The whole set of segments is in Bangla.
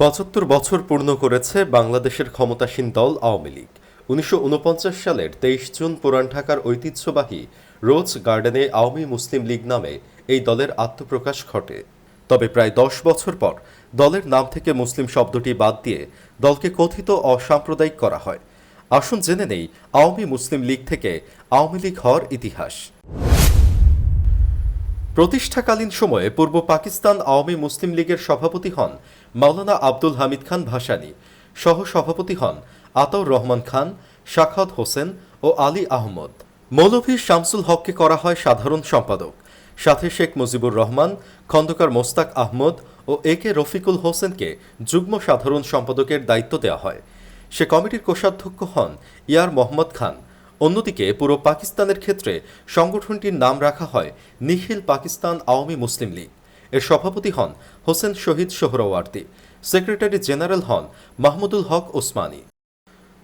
পঁচাত্তর বছর পূর্ণ করেছে বাংলাদেশের ক্ষমতাসীন দল আওয়ামী লীগ। উনিশশো ঊনপঞ্চাশ সালের তেইশ জুন পুরান ঢাকার ঐতিহ্যবাহী রোজ গার্ডেনে আওয়ামী মুসলিম লীগ নামে এই দলের আত্মপ্রকাশ ঘটে। তবে প্রায় দশ বছর পর দলের নাম থেকে মুসলিম শব্দটি বাদ দিয়ে দলকে কথিত অসাম্প্রদায়িক করা হয়। আসুন জেনে নেই আওয়ামী মুসলিম লীগ থেকে আওয়ামী লীগ হওয়ার ইতিহাস। প্রতিষ্ঠাকালীন সময়ে পূর্ব পাকিস্তান আওয়ামী মুসলিম লীগের সভাপতি হন মাওলানা আব্দুল হামিদ খান ভাসানী। সহ সভাপতি হন আতাউর রহমান খান শাখাত হোসেন ও আলী আহমদ। মৌলভী শামসুল হককে করা হয় সাধারণ সম্পাদক। সাথে শেখ মুজিবুর রহমান, খন্দকার মোস্তাক আহমদ ও এ কে রফিকুল হোসেনকে যুগ্ম সাধারণ সম্পাদকের দায়িত্ব দেওয়া হয়। সে কমিটির কোষাধ্যক্ষ হন ইয়ার মোহাম্মদ খান। অন্যদিকে পুরো পাকিস্তানের ক্ষেত্রে সংগঠনটির নাম রাখা হয় নিখিল পাকিস্তান আওয়ামী মুসলিম লীগ। এর সভাপতি হন হোসেন শহীদ সোহরাওয়ার্দী, সেক্রেটারি জেনারেল হন মাহমুদুল হক ওসমানী।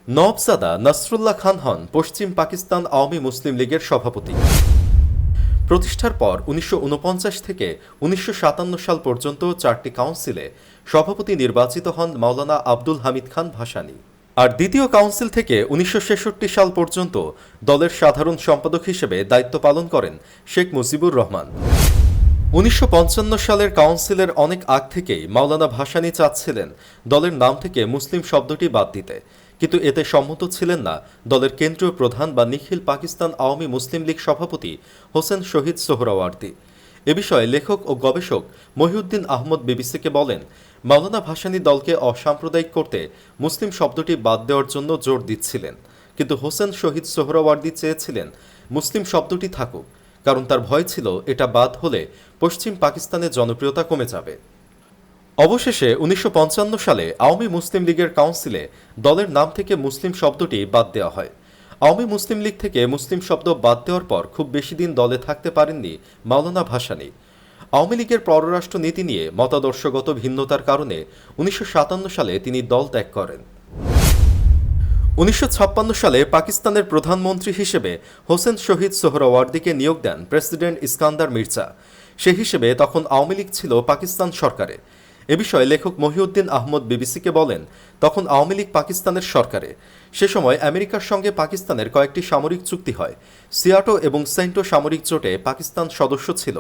নবজাদা নাসরুল্লাহ খান হন পশ্চিম পাকিস্তান আওয়ামী মুসলিম লীগের সভাপতি। প্রতিষ্ঠার পর উনিশশো ঊনপঞ্চাশ থেকে উনিশশো সাতান্ন সাল পর্যন্ত চারটি কাউন্সিলে সভাপতি নির্বাচিত হন মাওলানা আব্দুল হামিদ খান ভাসানী। আর দ্বিতীয় কাউন্সিল থেকে উনিশশো ছেষট্টি সাল পর্যন্ত দলের সাধারণ সম্পাদক হিসেবে দায়িত্ব পালন করেন শেখ মুজিবুর রহমান। উনিশশো পঞ্চান্ন সালের কাউন্সিলের অনেক আগ থেকেই মাওলানা ভাসানী চাচ্ছিলেন দলের নাম থেকে মুসলিম শব্দটি বাদ দিতে। কিন্তু এতে সম্মত ছিলেন না দলের কেন্দ্রীয় প্রধান বা নিখিল পাকিস্তান আওয়ামী মুসলিম লীগ সভাপতি হোসেন শহীদ সোহরাওয়ার্দী। এ বিষয়ে লেখক ও গবেষক মহিউদ্দিন আহমদ বিবিসিকে বলেন, মাওলানা ভাসানী দলকে অসাম্প্রদায়িক করতে মুসলিম শব্দটি বাদ দেওয়ার জন্য জোর দিচ্ছিলেন। কিন্তু হোসেন শহীদ সোহরাওয়ার্দী চেয়েছিলেন, মুসলিম শব্দটি থাকুক, কারণ তার ভয় ছিল এটা বাদ হলে পশ্চিম পাকিস্তানের জনপ্রিয়তা কমে যাবে। অবশেষে উনিশশো পঞ্চান্ন সালে আওয়ামী মুসলিম লীগের কাউন্সিলে দলের নাম থেকে মুসলিম শব্দটি বাদ দেওয়া হয়। আওয়ামী মুসলিম লীগ থেকে মুসলিম শব্দ বাদ দেওয়ার পর খুব বেশি দিন দলে থাকতে পারেননি মাওলানা ভাসানী। আওয়ামী লীগের পররাষ্ট্র নীতি নিয়ে মতাদর্শগত ভিন্নতার কারণে উনিশশো সাতান্ন সালে তিনি দল ত্যাগ করেন। উনিশশো ছাপ্পান্ন সালে পাকিস্তানের প্রধানমন্ত্রী হিসেবে হোসেন শহীদ সোহরাওয়ার্দীকে নিয়োগ দেন প্রেসিডেন্ট ইস্কান্দার মির্জা। সে হিসেবে তখন আওয়ামী লীগ ছিল পাকিস্তান সরকারে। এ বিষয়ে লেখক মহিউদ্দিন আহমদ বিবিসিকে বলেন, তখন আওয়ামী লীগ পাকিস্তানের সরকারে। সে সময় আমেরিকার সঙ্গে পাকিস্তানের কয়েকটি সামরিক চুক্তি হয়। সিয়াটো এবং সেন্টো সামরিক জোটে পাকিস্তান সদস্য ছিল।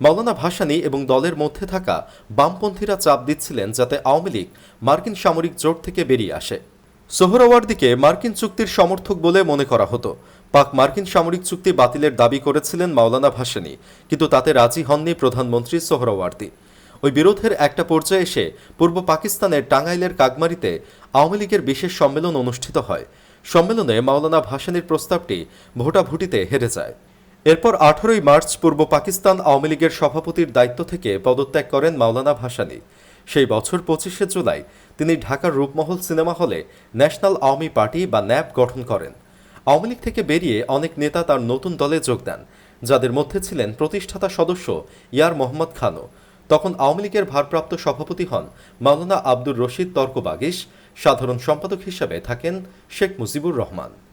মাওলানা ভাসানী এবং দলের মধ্যে থাকা বামপন্থীরা চাপ দিচ্ছিলেন যাতে আওয়ামী লীগ মার্কিন সামরিক জোট থেকে বেরিয়ে আসে। সোহরাওয়ার্দীকে মার্কিন চুক্তির সমর্থক বলে মনে করা হতো। পাক মার্কিন সামরিক চুক্তি বাতিলের দাবি করেছিলেন মাওলানা ভাসানী, কিন্তু তাতে রাজি হননি প্রধানমন্ত্রী সোহরাওয়ার্দী। ওই বিরোধের একটা পর্যায়ে এসে পূর্ব পাকিস্তানের টাঙ্গাইলের কাকমারিতে আওয়ামী লীগের বিশেষ সম্মেলন অনুষ্ঠিত হয়। সম্মেলনে মাওলানা ভাসানীর প্রস্তাবটি ভোটাভুটিতে হেরে যায়। এরপর আঠারোই মার্চ পূর্ব পাকিস্তান আওয়ামী লীগের সভাপতির দায়িত্ব থেকে পদত্যাগ করেন মাওলানা ভাসানী। সেই বছর পঁচিশে জুলাই তিনি ঢাকার রূপমহল সিনেমা হলে ন্যাশনাল আওয়ামী পার্টি বা ন্যাপ গঠন করেন। আওয়ামী লীগ থেকে বেরিয়ে অনেক নেতা তার নতুন দলে যোগ দেন, যাদের মধ্যে ছিলেন প্রতিষ্ঠাতা সদস্য ইয়ার মোহাম্মদ খানও। তখন আওয়ামী লীগের ভারপ্রাপ্ত সভাপতি হন মাওলানা আব্দুর রশিদ তর্ক বাগিস সাধারণ সম্পাদক হিসাবে থাকেন শেখ মুজিবুর রহমান।